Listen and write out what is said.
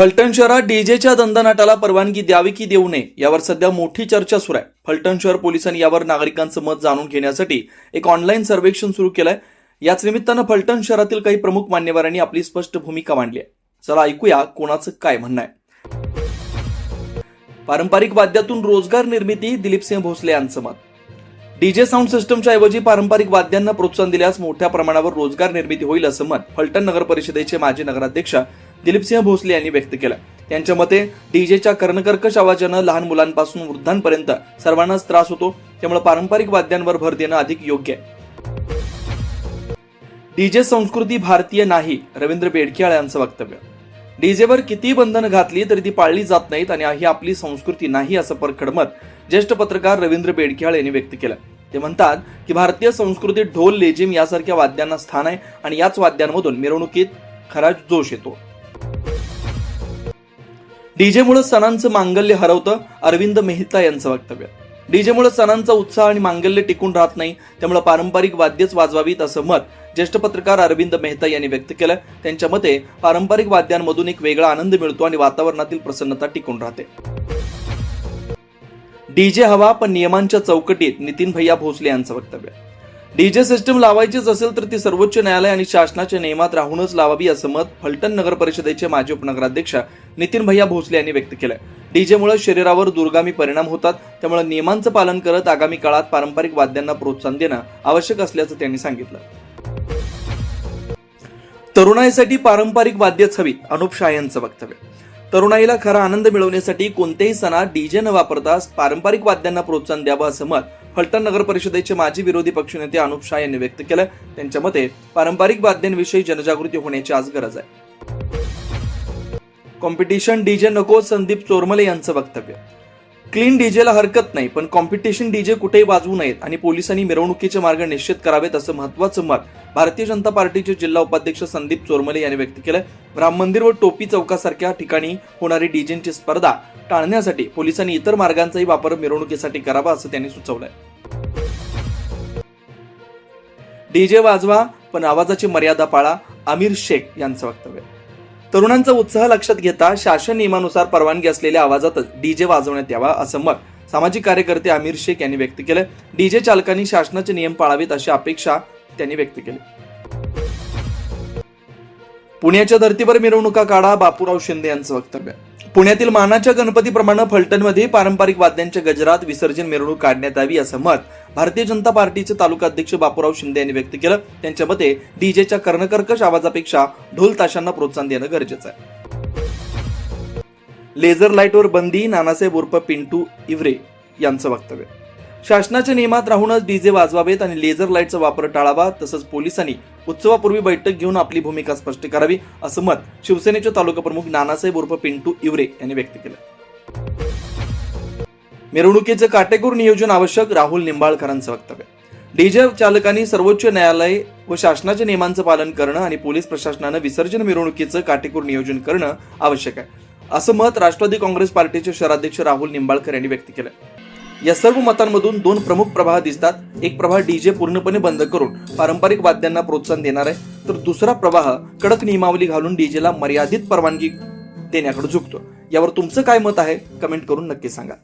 फलटण शहरात डीजेच्या दंदनाटाला परवानगी द्यावी की देऊ नये यावर सध्या मोठी चर्चा सुरू आहे. फलटण शहर पोलिसांनी यावर नागरिकांचं मत जाणून घेण्यासाठी एक ऑनलाईन सर्वेक्षण सुरू केलंय. याच निमित्तानं फलटण शहरातील काही प्रमुख मान्यवरांनी आपली स्पष्ट भूमिका मांडली आहे. चला ऐकूया कोणाचं काय म्हणणं आहे. पारंपरिक वाद्यातून रोजगार निर्मिती दिलीपसिंह भोसले यांचं मत. डीजे साऊंड सिस्टमच्या ऐवजी पारंपरिक वाद्यांना प्रोत्साहन दिल्यास मोठ्या प्रमाणावर रोजगार निर्मिती होईल असं मत फलटण नगर परिषदेचे माजी नगराध्यक्ष दिलीपसिंह भोसले यांनी व्यक्त केलं. त्यांच्या मते डीजेच्या कर्णकर्कश आवाजानं लहान मुलांपासून वृद्धांपर्यंत सर्वांनाच त्रास होतो त्यामुळे पारंपरिक वाद्यांवर भर देणं अधिक योग्य आहे. डीजे संस्कृती भारतीय नाही रवींद्र बेडकियाळ यांचं वक्तव्य. डीजेवर किती बंधनं घातली तरी ती पाळली जात नाहीत आणि ही आपली संस्कृती नाही असं परखड मत ज्येष्ठ पत्रकार रवींद्र बेडकियाळ यांनी व्यक्त केलं. ते म्हणतात की भारतीय संस्कृतीत ढोल लेझिम यासारख्या वाद्यांना स्थान आहे आणि याच वाद्यांमधून मिरवणुकीत खरा जोश येतो. डीजेमुळे सणांचं मांगल्य हरवतं अरविंद मेहता यांचं वक्तव्य. डीजेमुळे सणांचा उत्साह आणि मांगल्य टिकून राहत नाही त्यामुळे पारंपरिक वाद्यच वाजवावीत असं मत ज्येष्ठ पत्रकार अरविंद मेहता यांनी व्यक्त केलं त्यांच्या मते पारंपरिक वाद्यांमधून एक वेगळा आनंद मिळतो आणि वातावरणातील प्रसन्नता टिकून राहते. डीजे हवा पण नियमांच्या चौकटीत नितीन भैया भोसले यांचं वक्तव्य. डीजे सिस्टम लावायचीच असेल तर ती सर्वोच्च न्यायालय आणि शासनाच्या नियमात राहूनच लावावी असं मत फलटण नगर परिषदेचे माजी उपनगराध्यक्ष नितीन भैया भोसले यांनी व्यक्त केलंय. डीजेमुळे शरीरावर दुर्गामी परिणाम होतात त्यामुळे नियमांचं पालन करत आगामी काळात पारंपरिक वाद्यांना प्रोत्साहन देणं आवश्यक असल्याचं त्यांनी सांगितलं. तरुणाईसाठी पारंपरिक वाद्यच हवी अनुप शाह यांचं वक्तव्य. तरुणाईला खरा आनंद मिळवण्यासाठी कोणत्याही सणात डीजे न वापरता पारंपरिक वाद्यांना प्रोत्साहन द्यावं असं मत फलटण नगर परिषदेचे माजी विरोधी पक्षनेते अनुप शाह यांनी व्यक्त केलं त्यांच्या मते पारंपरिक वाद्यांविषयी जनजागृती होण्याची आज गरज आहे. कॉम्पिटिशन डीजे नको संदीप चोरमले यांचं वक्तव्य क्लीन डीजेला हरकत नाही पण कॉम्पिटिशन डीजे कुठेही वाजवू नयेत आणि पोलिसांनी मिरवणुकीचे मार्ग निश्चित करावेत असं महत्वाचं मत भारतीय जनता पार्टीचे जिल्हा उपाध्यक्ष संदीप चोरमले यांनी व्यक्त केलं राम मंदिर व टोपी चौकासारख्या ठिकाणी होणारी डीजेची स्पर्धा टाळण्यासाठी पोलिसांनी इतर मार्गांचाही वापर मिरवणुकीसाठी करावा असं त्यांनी सुचवलंय. डीजे वाजवा पण आवाजाची मर्यादा पाळा आमिर शेख यांचं वक्तव्य. तरुणांचा उत्साह लक्षात घेता शासन नियमानुसार परवानगी असलेल्या आवाजातच डीजे वाजवण्यात यावा असं मत सामाजिक कार्यकर्ते आमिर शेख यांनी व्यक्त केलं डीजे चालकांनी शासनाचे नियम पाळावेत अशी अपेक्षा त्यांनी व्यक्त केली. पुण्याच्या धर्तीवर मिरवणुका काढा बापूराव शिंदे यांचं वक्तव्य. पुण्यातील मानाच्या गणपतीप्रमाणे फलटणमध्ये पारंपरिक वाद्यांच्या गजरात विसर्जन मिरवणूक काढण्यात यावी असं मत भारतीय जनता पार्टीचे तालुका अध्यक्ष बापूराव शिंदे यांनी व्यक्त केलं. त्यांच्या मते डीजेच्या कर्णकर्कश आवाजापेक्षा ढोल ताशांना प्रोत्साहन देणं गरजेचं आहे. लेझर लाईटवर बंदी नानासाहेब उर्फ पिंटू इवरे यांचं वक्तव्य. शासनाच्या नियमात राहूनच डीजे वाजवावेत आणि लेझर लाईटचा वापर टाळावा तसंच पोलिसांनी उत्सवापूर्वी बैठक घेऊन आपली भूमिका स्पष्ट करावी असं मत शिवसेनेचे तालुका प्रमुख नानासाहेब उर्फ पिंटू इवरे यांनी व्यक्त केलं. मिरवणुकीचं काटेकोर नियोजन आवश्यक राहुल निंबाळकरांचं वक्तव्य. डीजे चालकांनी सर्वोच्च न्यायालय व शासनाच्या नियमांचं पालन करणं आणि पोलीस प्रशासनानं विसर्जन मिरवणुकीचं काटेकोर नियोजन करणं आवश्यक आहे असं मत राष्ट्रवादी काँग्रेस पार्टीचे शहराध्यक्ष राहुल निंबाळकर यांनी व्यक्त केलं. या सर्व मतांमधून दोन प्रमुख प्रवाह दिसतात. एक प्रवाह डीजे पूर्णपणे बंद करून पारंपरिक वाद्यांना प्रोत्साहन देणार आहे. तर दुसरा प्रवाह कडक नियमावली घालून डीजेला मर्यादित परवानगी देण्याकडे झुकतो. यावर तुमचं काय मत आहे? कमेंट करून नक्की सांगा.